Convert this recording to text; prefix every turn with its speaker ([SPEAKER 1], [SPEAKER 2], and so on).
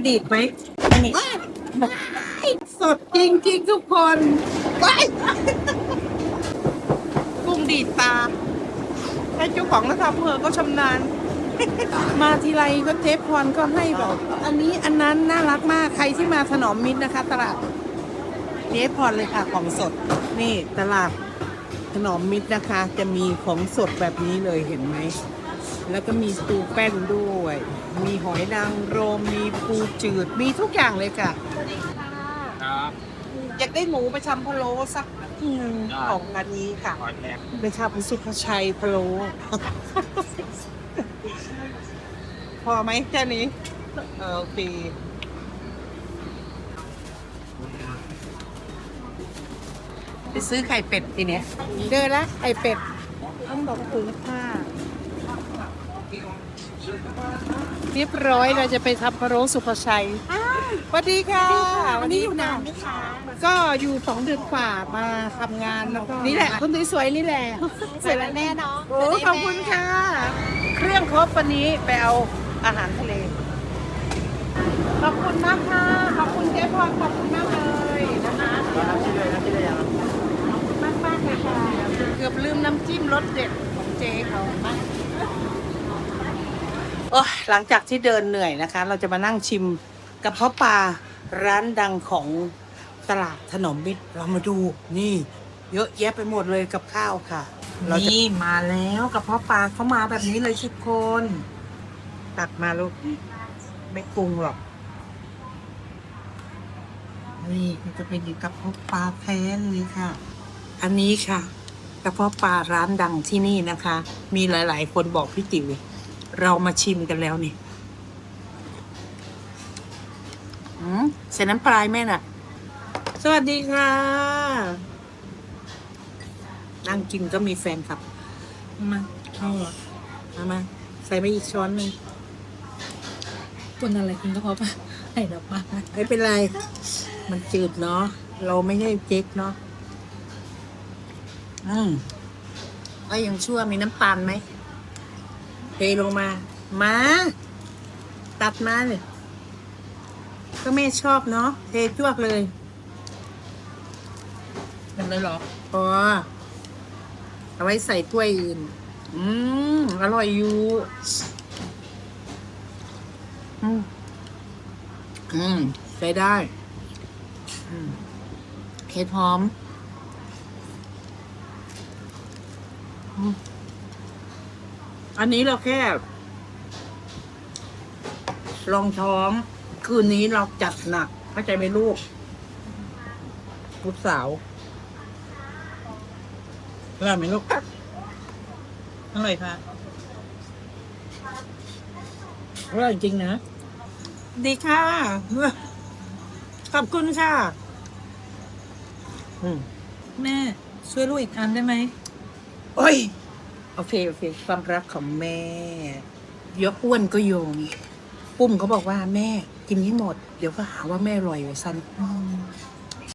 [SPEAKER 1] มันดีดไหมนี่สดจริงจริงทุกคนว้ายกุ้งดีดตาแค่เจ้าของแล้วทำเพอก็ชำนาญ มาทีไรก็เทปพรก็ให้แบบอันนี้อันนั้นน่ารักมากใครที่มาถนอมมิตรนะคะ ตลาดเทปพรเลยค่ะของสด นี่ตลาดถนอมมิตรนะคะ จะมีของสดแบบนี้เลยเห็นไหม แล้วก็มีปูแป้นด้วย มีหอยนางรม มีปูจืด มีทุกอย่างเลยค่ะ
[SPEAKER 2] ครับ
[SPEAKER 1] อยากได้หมูไปทำพะโล้สักหนึ่ง
[SPEAKER 2] ได้
[SPEAKER 1] ของอันนี้ค่ะ
[SPEAKER 2] ขอแรก
[SPEAKER 1] ไปทำสุภชัยพะโล้พอไหมแค่นี้เออโอเคไปซื้อไข่เป็ดทีเนี้ยเจอแล้วไข่เป็ดต้องบอกคุณค่า เรียบร้อยเราจะไปทำพะโล้สุภชัยสวัสดีค่ะ
[SPEAKER 3] วันนี้อยู่นานไหมคะ
[SPEAKER 1] ก็อยู่สองเดือนกว่ามาทำงานแล้วก็นี่แหละคนสวยๆนี่แหละ
[SPEAKER 3] สวยแล้วแม่เนาะ
[SPEAKER 1] โอ้ขอบคุณค่ะ เครื่องครบวันนี้ไปเอาอาหารทะเล ขอบคุณมากค่ะขอบคุณเจ๊พรขอบคุณมากเลยนะคะ
[SPEAKER 2] น้ำจิ้มเลยน้ำจิ้มเลยยัง
[SPEAKER 1] ขอบคุณมากมากๆเลยค่ะ เกือบลืมน้ำจิ้มรสเด็ดของเจ๊เขา โอ้ยหลังจากที่เดินเหนื่อยนะคะ เราจะมานั่งชิมกระเพาะปลาร้านดังของตลาดถนอมมิตรเรามาดูนี่ เยอะแยะไปหมดเลยกับข้าวค่ะ เราจะ
[SPEAKER 3] นี่มาแล้วกระเพาะปลาเขามาแบบนี้เลยทุกคน
[SPEAKER 1] ตักมาลูกไม่ปรุงหรอก
[SPEAKER 3] นี่มันจะเป็นกระเพาะปลาแท้เลยค่ะ
[SPEAKER 1] อันนี้ค่ะกระเพาะปลาร้านดังที่นี่นะคะ มีหลาย ๆ คนบอกพี่ติ๋ว เรามาชิมกันแล้วนี่อืมใส่น้ำปลายแม่น่ะ สวัสดีค่ะ นั่งกินก็มีแฟนครับ มาเอาเหรอเอามาใส่ไปอีกช้อนหนึ่ง
[SPEAKER 4] คนอะไรกินกระเพาะปลาไข่ดอกปลา
[SPEAKER 1] ไม่เป็นไร มันจืดเนาะ เราไม่ใช่เจ๊กเนาะ อืมก็ยังชั่วมีน้ำตาลไหม เทลงมา มา ตัดมาเลยก็แม่ชอบเนาะเทจวกเลย
[SPEAKER 4] แบบเลยเหรอ
[SPEAKER 1] พอเอาไว้ใส่ถ้วยอื่น อืม อร่อยอยู่ อืม อืม ใช้ได้อืมเห็ดหอม อืม อันนี้เราแค่ ลองท้อง คืนนี้เราจัดหนักเข้าใจไหมลูกลูกสาวอร่อยไหมลูกอร่อยค่ะอร่อยจริงนะ ดีค่ะ ขอบคุณค่ะ อืม
[SPEAKER 4] แม่ช่วยลูกอีกอันได้ไหม
[SPEAKER 1] โอ้ย โอเคโอเค ความรักของแม่ยกอ้วนก็โยง ปุ้มเขาบอกว่าแม่กินให้หมด เดี๋ยวก็หาว่าแม่อร่อยไว้สั้น
[SPEAKER 4] อ